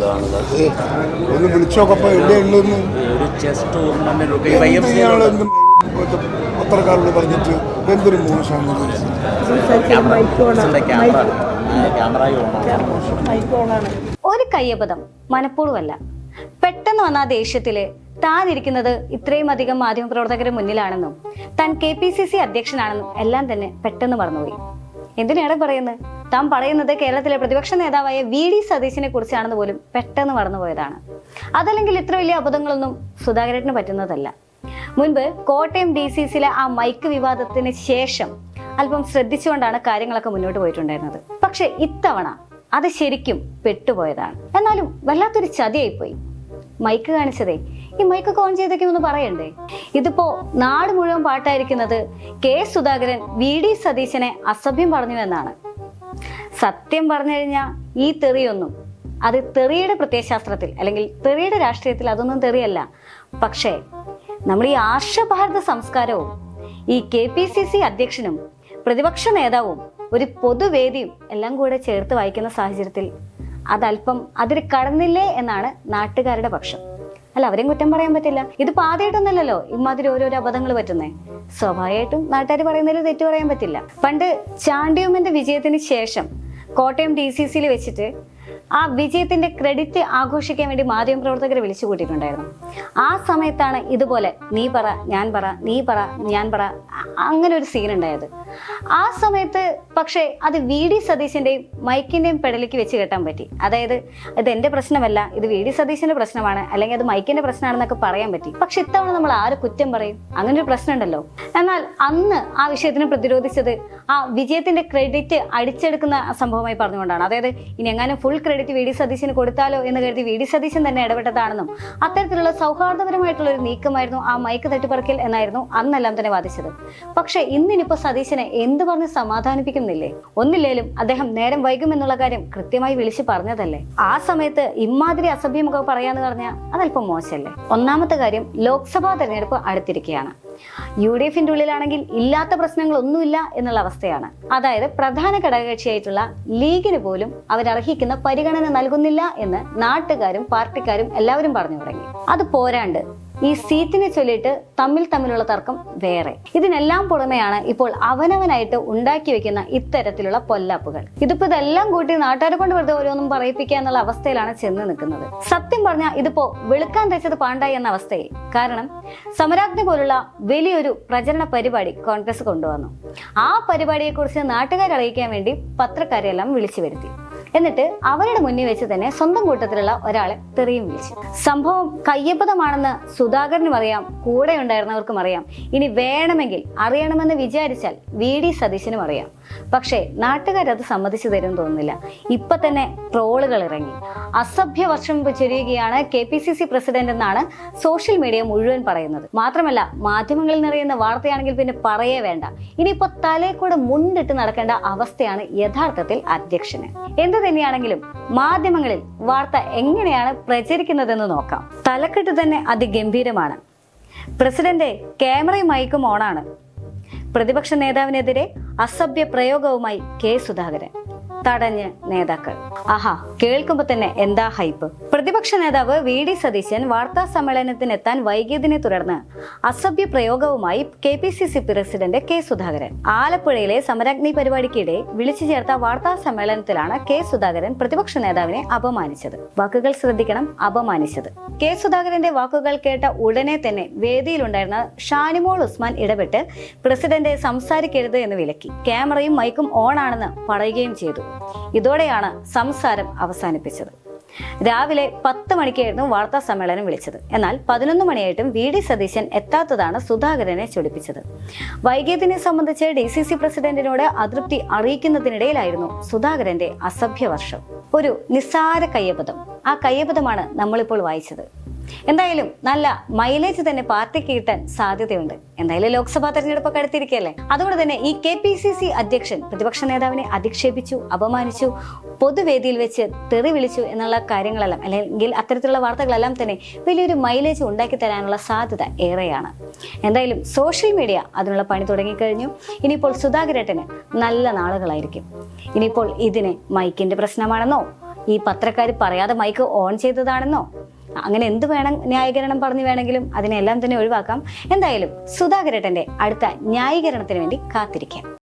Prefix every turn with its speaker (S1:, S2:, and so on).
S1: ഏ, ഒന്ന് വിളിച്ചോക്കപ്പോ എവിടെ
S2: ഒരു ചെസ് ടൂർണമെന്റ്
S1: പത്രക്കാരോട് പറഞ്ഞിട്ട് എന്തൊരു മോശമാണ്
S3: ഒരു കയ്യബദ്ധം മനഃപൂർവമല്ല. പെട്ടെന്ന് വന്ന ആ ദേഷ്യത്തിൽ താൻ ഇരിക്കുന്നത് ഇത്രയും അധികം മാധ്യമപ്രവർത്തകരുടെ മുന്നിലാണെന്നും താൻ കെ പി സി സി അധ്യക്ഷനാണെന്നും എല്ലാം തന്നെ പെട്ടെന്ന് മറന്നുപോയി. എന്തിനേറെ പറയുന്നത്? താൻ പറയുന്നത് കേരളത്തിലെ പ്രതിപക്ഷ നേതാവായ വി ഡി സതീശിനെ കുറിച്ചാണെന്ന് പോലും പെട്ടെന്ന് മറന്നുപോയതാണ് അതല്ലെങ്കിൽ ഇത്ര വലിയ അബദ്ധങ്ങളൊന്നും സുധാകരന് പറ്റുന്നതല്ല. മുൻപ് കോട്ടയം ഡി സി സിയിലെ ആ മൈക്ക് വിവാദത്തിന് ശേഷം അല്പം ശ്രദ്ധിച്ചുകൊണ്ടാണ് കാര്യങ്ങളൊക്കെ മുന്നോട്ട് പോയിട്ടുണ്ടായിരുന്നത്. പക്ഷെ ഇത്തവണ അത് ശരിക്കും പെട്ടുപോയതാണ്. എന്നാലും വല്ലാത്തൊരു ചതിയായിപ്പോയി. മൈക്ക് കാണിച്ചതേ ഈ മൈക്ക് ഓൺ ചെയ്തൊക്കെ ഒന്ന് പറയണ്ടേ? ഇതിപ്പോ നാട് മുഴുവൻ പാട്ടായിരിക്കുന്നത് കെ സുധാകരൻ വി ഡി സതീശനെ അസഭ്യം പറഞ്ഞു എന്നാണ്. സത്യം പറഞ്ഞു കഴിഞ്ഞാൽ ഈ തെറിയൊന്നും അത് തെറിയുടെ പ്രത്യയശാസ്ത്രത്തിൽ അല്ലെങ്കിൽ തെറിയുടെ രാഷ്ട്രീയത്തിൽ അതൊന്നും തെറിയല്ല. പക്ഷേ നമ്മൾ ഈ ആർഷഭാരത സംസ്കാരവും ഈ കെ പി സി സി അധ്യക്ഷനും പ്രതിപക്ഷ നേതാവും ഒരു പൊതുവേദിയും എല്ലാം കൂടെ ചേർത്ത് വായിക്കുന്ന സാഹചര്യത്തിൽ അതല്പം അതിൽ കടന്നില്ലേ എന്നാണ് നാട്ടുകാരുടെ പക്ഷം. അല്ല അവരെയും കുറ്റം പറയാൻ പറ്റില്ല. ഇത് ആദ്യമായിട്ടൊന്നല്ലല്ലോ ഇമാതിരി ഓരോരോ അബദ്ധങ്ങൾ പറ്റുന്നേ. സ്വാഭാവികമായിട്ടും നാട്ടുകാർ പറയുന്നതിൽ തെറ്റു പറയാൻ പറ്റില്ല. പണ്ട് ചാണ്ടിയമ്മന്റെ വിജയത്തിന് ശേഷം കോട്ടയം ഡി സി സിയിൽ വെച്ചിട്ട് ആ വിജയത്തിന്റെ ക്രെഡിറ്റ് ആഘോഷിക്കാൻ വേണ്ടി മാധ്യമപ്രവർത്തകരെ വിളിച്ചു കൂട്ടിയിട്ടുണ്ടായിരുന്നു ആ സമയത്താണ് ഇതുപോലെ നീ പറ ഞാൻ പറ നീ പറ ഞാൻ പറ അങ്ങനെ ഒരു സീൻ ഉണ്ടായത്. ആ സമയത്ത് പക്ഷേ അത് വി ഡി സതീശന്റെയും മൈക്കിന്റെയും പെടലിക്ക് വെച്ച് കെട്ടാൻ പറ്റി. അതായത് ഇത് എന്റെ പ്രശ്നമല്ല ഇത് വി ഡി സതീശന്റെ പ്രശ്നമാണ് അല്ലെങ്കിൽ അത് മൈക്കിന്റെ പ്രശ്നമാണെന്നൊക്കെ പറയാൻ പറ്റി. പക്ഷെ ഇത്തവണ നമ്മൾ ആര് കുറ്റം പറയും? അങ്ങനെ ഒരു പ്രശ്നം ഉണ്ടല്ലോ എന്നാൽ അന്ന് ആ വിഷയത്തിന് പ്രതിരോധിച്ചത് ആ വിജയത്തിന്റെ ക്രെഡിറ്റ് അടിച്ചെടുക്കുന്ന സംഭവമായി പറഞ്ഞുകൊണ്ടാണ്. അതായത് ഇനി എങ്ങാനും ഫുൾ ക്രെഡിറ്റ് വി ഡി സതീശന് കൊടുത്താലോ എന്ന് കരുതി വി ഡി സതീശൻ തന്നെ ഇടപെട്ടതാണെന്നും അത്തരത്തിലുള്ള സൗഹാർദ്ദപരമായിട്ടുള്ള ഒരു നീക്കമായിരുന്നു ആ മൈക്ക് തട്ടിപ്പറക്കൽ എന്നായിരുന്നു അന്നെല്ലാം തന്നെ വാദിച്ചത്. പക്ഷേ ഇന്നിനിപ്പോ സതീശനെ എന്ത് പറഞ്ഞ് സമാധാനിപ്പിക്കുന്നില്ലേ? ഒന്നില്ലേലും അദ്ദേഹം നേരം വൈകുമെന്നുള്ള കാര്യം കൃത്യമായി വിളിച്ചു പറഞ്ഞതല്ലേ? ആ സമയത്ത് ഇമാതിരി അസഭ്യമൊക്കെ പറയാന്ന് പറഞ്ഞാൽ അതല്പം മോശമല്ലേ ഒന്നാമത്തെ കാര്യം ലോക്സഭാ തെരഞ്ഞെടുപ്പ് അടുത്തിരിക്കുകയാണ്. യു ഡി എഫിന്റെ ഉള്ളിലാണെങ്കിൽ ഇല്ലാത്ത പ്രശ്നങ്ങളൊന്നുമില്ല എന്നുള്ള അവസ്ഥയാണ്. അതായത് പ്രധാന ഘടകകക്ഷിയായിട്ടുള്ള ലീഗിന് പോലും അവരർഹിക്കുന്ന പരിഗണന നൽകുന്നില്ല എന്ന് നാട്ടുകാരും പാർട്ടിക്കാരും എല്ലാവരും പറഞ്ഞു തുടങ്ങി. അത് പോരാണ്ട്. ഈ സീറ്റിനെ ചൊല്ലിയിട്ട് തമ്മിൽ തമ്മിലുള്ള തർക്കം വേറെ. ഇതിനെല്ലാം പുറമെയാണ് ഇപ്പോൾ അവനവനായിട്ട് ഉണ്ടാക്കി വെക്കുന്ന ഇത്തരത്തിലുള്ള പൊല്ലാപ്പുകൾ. ഇതിപ്പോ ഇതെല്ലാം കൂട്ടി നാട്ടുകാരെ കൊണ്ട് വെറുതെ ഓരോന്നും പറയിപ്പിക്കുക എന്നുള്ള അവസ്ഥയിലാണ് ചെന്ന് നിൽക്കുന്നത്. സത്യം പറഞ്ഞാൽ ഇതിപ്പോ വെളുക്കാൻ തയ്ച്ചത് പാണ്ടായി എന്ന അവസ്ഥയിൽ. കാരണം സമരാഗ്നി പോലുള്ള വലിയൊരു പ്രചരണ പരിപാടി കോൺഗ്രസ് കൊണ്ടുവന്നു. ആ പരിപാടിയെക്കുറിച്ച് നാട്ടുകാരറിയിക്കാൻ വേണ്ടി പത്രക്കാരെല്ലാം വിളിച്ചു വരുത്തി. എന്നിട്ട് അവരുടെ മുന്നിൽ വെച്ച് തന്നെ സ്വന്തം കൂട്ടത്തിലുള്ള ഒരാളെ തെറിയും വിളിച്ചു. സംഭവം കയ്യപ്പതമാണെന്ന് സുധാകരനും അറിയാം കൂടെ ഉണ്ടായിരുന്നവർക്കും അറിയാം. ഇനി വേണമെങ്കിൽ അറിയണമെന്ന് വിചാരിച്ചാൽ വി ഡി സതീശനും അറിയാം. പക്ഷേ നാട്ടുകാരത് സമ്മതിച്ചു തരും തോന്നുന്നില്ല. ഇപ്പൊ തന്നെ ട്രോളുകൾ ഇറങ്ങി. അസഭ്യ വർഷം ചൊരിയുകയാണ് K P C C president എന്നാണ് സോഷ്യൽ മീഡിയ മുഴുവൻ പറയുന്നത്. മാത്രമല്ല മാധ്യമങ്ങളിൽ നിറയുന്ന വാർത്തയാണെങ്കിൽ പിന്നെ പറയേ വേണ്ട. ഇനിയിപ്പോ തലേ കൂടെ മുണ്ടിട്ട് നടക്കേണ്ട അവസ്ഥയാണ് യഥാർത്ഥത്തിൽ അധ്യക്ഷന്. എന്ത് തന്നെയാണെങ്കിലും മാധ്യമങ്ങളിൽ വാർത്ത എങ്ങനെയാണ് പ്രചരിക്കുന്നതെന്ന് നോക്കാം. തലക്കെട്ട് തന്നെ അതിഗംഭീരമാണ്. പ്രസിഡന്റ് ക്യാമറയും മൈക്കും ഓണാണ്. പ്രതിപക്ഷ നേതാവിനെതിരെ അസഭ്യ പ്രയോഗവുമായി കെ സുധാകരൻ. തടഞ്ഞ് നേതാക്കൾ. ആഹാ കേൾക്കുമ്പോ തന്നെ എന്താ ഹൈപ്പ്? പ്രതിപക്ഷ നേതാവ് വി ഡി സതീശൻ വാർത്താ സമ്മേളനത്തിനെത്താൻ വൈകിയതിനെ തുടർന്ന് അസഭ്യ പ്രയോഗവുമായി K P C C president K Sudhakaran. ആലപ്പുഴയിലെ സമരാഗ്നി പരിപാടിക്കിടെ വിളിച്ചു ചേർത്ത വാർത്താ സമ്മേളനത്തിലാണ് കെ സുധാകരൻ പ്രതിപക്ഷ നേതാവിനെ അപമാനിച്ചത്. വാക്കുകൾ ശ്രദ്ധിക്കണം അപമാനിച്ചത്. കെ സുധാകരന്റെ വാക്കുകൾ കേട്ട ഉടനെ തന്നെ വേദിയിലുണ്ടായിരുന്ന ഷാനിമോൾ ഉസ്മാൻ ഇടപെട്ട് പ്രസിഡന്റ് സംസാരിക്കരുത് എന്ന് വിലക്കി. ക്യാമറയും മൈക്കും ഓൺ ആണെന്ന് പറയുകയും ചെയ്തു. ഇതോടെയാണ് സംസാരം അവസാനിപ്പിച്ചത്. രാവിലെ പത്ത് മണിക്കായിരുന്നു വാർത്താ സമ്മേളനം വിളിച്ചത്. എന്നാൽ പതിനൊന്ന് മണിയായിട്ടും വി ഡി സതീശൻ എത്താത്തതാണ് സുധാകരനെ ചൊടിപ്പിച്ചത്. വൈകിയതിനെ സംബന്ധിച്ച് ഡി സി സി പ്രസിഡന്റിനോട് അതൃപ്തി അറിയിക്കുന്നതിനിടയിലായിരുന്നു സുധാകരന്റെ അസഭ്യവർഷം ഒരു നിസ്സാര കയ്യബദ്ധം. ആ കയ്യബദ്ധമാണ് നമ്മളിപ്പോൾ വായിച്ചത്. എന്തായാലും നല്ല മൈലേജ് തന്നെ പാർട്ടിക്ക് കിട്ടാൻ സാധ്യതയുണ്ട്. എന്തായാലും ലോക്സഭാ തെരഞ്ഞെടുപ്പൊക്കെ അടുത്തിരിക്കുകയല്ലേ? അതുകൊണ്ട് തന്നെ ഈ കെ പി സി സി അധ്യക്ഷൻ പ്രതിപക്ഷ നേതാവിനെ അധിക്ഷേപിച്ചു അപമാനിച്ചു പൊതുവേദിയിൽ വെച്ച് തെറി വിളിച്ചു എന്നുള്ള കാര്യങ്ങളെല്ലാം അല്ലെങ്കിൽ അത്തരത്തിലുള്ള വാർത്തകളെല്ലാം തന്നെ വലിയൊരു മൈലേജ് ഉണ്ടാക്കി തരാനുള്ള സാധ്യത ഏറെയാണ്. എന്തായാലും സോഷ്യൽ മീഡിയ അതിനുള്ള പണി തുടങ്ങിക്കഴിഞ്ഞു. ഇനിയിപ്പോൾ സുധാകരേട്ടന് നല്ല നാളുകളായിരിക്കും. ഇനിയിപ്പോൾ ഇതിന് മൈക്കിന്റെ പ്രശ്നമാണെന്നോ? ഈ പത്രക്കാർ പറയാതെ മൈക്ക് ഓൺ ചെയ്തതാണെന്നോ? അങ്ങനെ എന്ത് വേണം ന്യായീകരണം പറഞ്ഞു വേണമെങ്കിലും അതിനെല്ലാം തന്നെ ഒഴിവാക്കാം. എന്തായാലും സുധാകരട്ടന്റെ അടുത്ത ന്യായീകരണത്തിന് വേണ്ടി കാത്തിരിക്കാം.